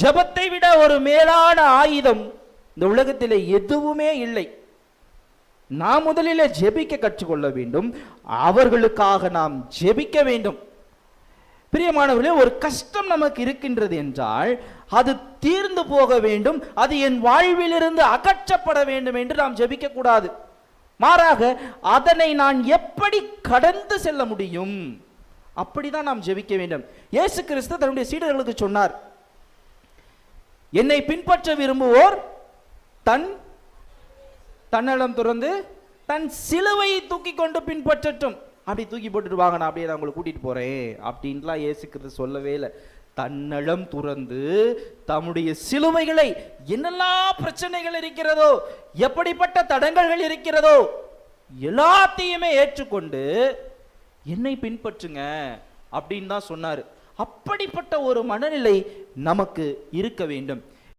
ஜெபத்தை விட ஒரு மேலான ஆயுதம் இந்த உலகத்திலே எதுவுமே இல்லை. நாம் முதலில் ஜெபிக்க கற்றுக்கொள்ள வேண்டும். அவர்களுக்காக நாம் ஜெபிக்க வேண்டும். பிரியமானவர்களே ஒரு கஷ்டம் நமக்கு இருக்கின்றது என்றால் அது தீர்ந்து போக வேண்டும். அது என் வாழ்விலிருந்து அகற்றப்பட வேண்டும் என்று நாம் ஜெபிக்க கூடாது. மாறாக அதனை நான் எப்படி கடந்து செல்ல முடியும்? அப்படிதான் நாம் ஜெபிக்க வேண்டும். இயேசு கிறிஸ்து தன்னுடைய சீடர்களுக்கு சொன்னார் என்னை பின்பற்ற விரும்புவோர் தன் தன்னலம் துறந்து தன் சிலுவையை தூக்கி கொண்டு பின்பற்றட்டும். அப்படி தூக்கி போட்டுட்டு வாங்க நான் அப்படியே நான் உங்களை கூட்டிட்டு போறேன். அப்படின்லாம் ஏசுக்கிறது சொல்லவே இல்லை. தன்னலம் துறந்து தம்முடைய சிலுவைகளை என்னெல்லாம் பிரச்சனைகள் இருக்கிறதோ எப்படிப்பட்ட தடங்கல்கள் இருக்கிறதோ எல்லாத்தையுமே ஏற்றுக்கொண்டு என்னை பின்பற்றுங்க அப்படின்னு தான் சொன்னார். அப்படிப்பட்ட ஒரு மனநிலை நமக்கு இருக்க வேண்டும்.